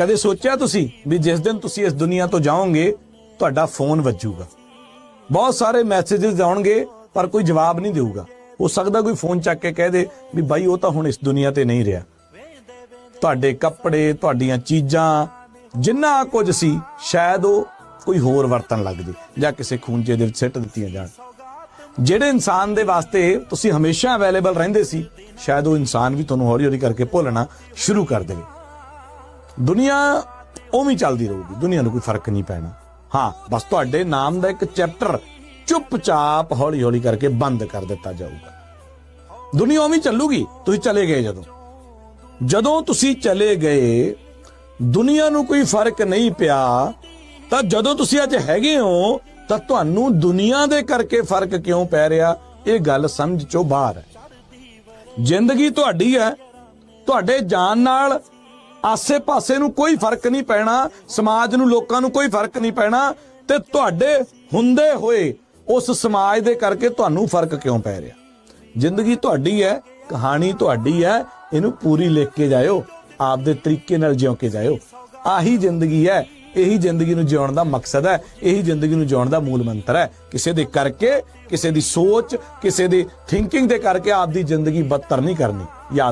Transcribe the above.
ਕਦੇ ਸੋਚਿਆ ਤੁਸੀਂ ਵੀ ਜਿਸ ਦਿਨ ਤੁਸੀਂ ਇਸ ਦੁਨੀਆ ਤੋਂ ਜਾਓਗੇ, ਤੁਹਾਡਾ ਫੋਨ ਵੱਜੂਗਾ। ਬਹੁਤ ਸਾਰੇ ਮੈਸੇजेस ਆਉਣਗੇ, ਪਰ ਕੋਈ ਜਵਾਬ ਨਹੀਂ ਦੇਊਗਾ। ਹੋ ਸਕਦਾ ਕੋਈ ਫੋਨ ਚੱਕ ਕੇ ਕਹਿ ਦੇ ਵੀ ਬਾਈ ਉਹ ਤਾਂ ਹੁਣ ਇਸ ਦੁਨੀਆ ਤੇ ਨਹੀਂ ਰਿਹਾ। ਤੁਹਾਡੇ ਕੱਪੜੇ, ਤੁਹਾਡੀਆਂ ਚੀਜ਼ਾਂ, ਜਿੰਨਾ ਕੁਝ ਸੀ, ਸ਼ਾਇਦ ਉਹ ਕੋਈ ਹੋਰ ਵਰਤਣ ਲੱਗ ਜੇ, ਜਾਂ ਕਿਸੇ ਖੂੰਜੇ ਦੇ ਵਿੱਚ ਸਿੱਟ ਦਿੱਤੀਆਂ ਜਾਣ। ਜਿਹੜੇ ਇਨਸਾਨ ਦੇ ਵਾਸਤੇ ਤੁਸੀਂ ਹਮੇਸ਼ਾ ਅਵੇਲੇਬਲ ਰਹਿੰਦੇ ਸੀ, ਸ਼ਾਇਦ ਉਹ ਇਨਸਾਨ ਵੀ ਤੁਹਾਨੂੰ ਹੌਲੀ ਹੌਲੀ ਕਰਕੇ ਭੁੱਲਣਾ ਸ਼ੁਰੂ ਕਰ ਦੇਵੇ। ਦੁਨੀਆ ਉਵੇਂ ਚੱਲਦੀ ਰਹੂਗੀ, ਦੁਨੀਆ ਨੂੰ ਕੋਈ ਫ਼ਰਕ ਨਹੀਂ ਪੈਣਾ। ਹਾਂ, ਬਸ ਤੁਹਾਡੇ ਨਾਮ ਦਾ ਇੱਕ ਚੈਪਟਰ ਚੁੱਪਚਾਪ ਹੌਲੀ ਹੌਲੀ ਕਰਕੇ ਬੰਦ ਕਰ ਦਿੱਤਾ ਜਾਊਗਾ। ਦੁਨੀਆ ਉਵੇਂ ਚੱਲੂਗੀ, ਤੁਸੀਂ ਚਲੇ ਗਏ ਜਦੋਂ। ਜਦੋਂ ਤੁਸੀਂ ਚਲੇ ਗਏ, ਦੁਨੀਆ ਨੂੰ ਕੋਈ ਫ਼ਰਕ ਨਹੀਂ ਪਿਆ, ਤਾਂ ਜਦੋਂ ਤੁਸੀਂ ਅੱਜ ਹੈਗੇ ਹੋ, ਤਾਂ ਤੁਹਾਨੂੰ ਦੁਨੀਆ ਦੇ ਕਰਕੇ ਫ਼ਰਕ ਕਿਉਂ ਪੈ ਰਿਹਾ? ਇਹ ਗੱਲ ਸਮਝ ਚੋਂ ਬਾਹਰ ਹੈ। ਜ਼ਿੰਦਗੀ ਤੁਹਾਡੀ ਹੈ, ਤੁਹਾਡੇ ਜਾਨ ਨਾਲ ਆਸੇ-ਪਾਸੇ ਨੂੰ ਕੋਈ ਫ਼ਰਕ ਨਹੀਂ ਪੈਣਾ, ਸਮਾਜ ਨੂੰ, ਲੋਕਾਂ ਨੂੰ ਕੋਈ ਫ਼ਰਕ ਨਹੀਂ ਪੈਣਾ ਤੇ ਤੁਹਾਡੇ ਹੁੰਦੇ ਹੋਏ ਉਸ ਸਮਾਜ ਦੇ ਕਰਕੇ ਤੁਹਾਨੂੰ ਫ਼ਰਕ ਕਿਉਂ ਪੈ ਰਿਹਾ? ਜ਼ਿੰਦਗੀ ਤੁਹਾਡੀ ਹੈ, ਕਹਾਣੀ ਤੁਹਾਡੀ ਹੈ, ਇਹਨੂੰ ਪੂਰੀ ਲਿਖ ਕੇ ਜਾਇਓ, ਆਪਦੇ ਤਰੀਕੇ ਨਾਲ ਜਿਉ ਕੇ ਜਾਇਓ। ਆਹੀ ਜ਼ਿੰਦਗੀ ਹੈ, ਇਹੀ ਜ਼ਿੰਦਗੀ ਨੂੰ ਜਿਉਣ ਦਾ ਮਕਸਦ ਹੈ, ਇਹੀ ਜ਼ਿੰਦਗੀ ਨੂੰ ਜਿਉਣ ਦਾ ਮੂਲ ਮੰਤਰ ਹੈ। ਕਿਸੇ ਦੇ ਕਰਕੇ, ਕਿਸੇ ਦੀ ਸੋਚ, ਕਿਸੇ ਦੀ ਥਿੰਕਿੰਗ ਦੇ ਕਰਕੇ ਆਪਦੀ ਜ਼ਿੰਦਗੀ ਬਦਤਰ ਨਹੀਂ ਕਰਨੀ। ਯਾਦ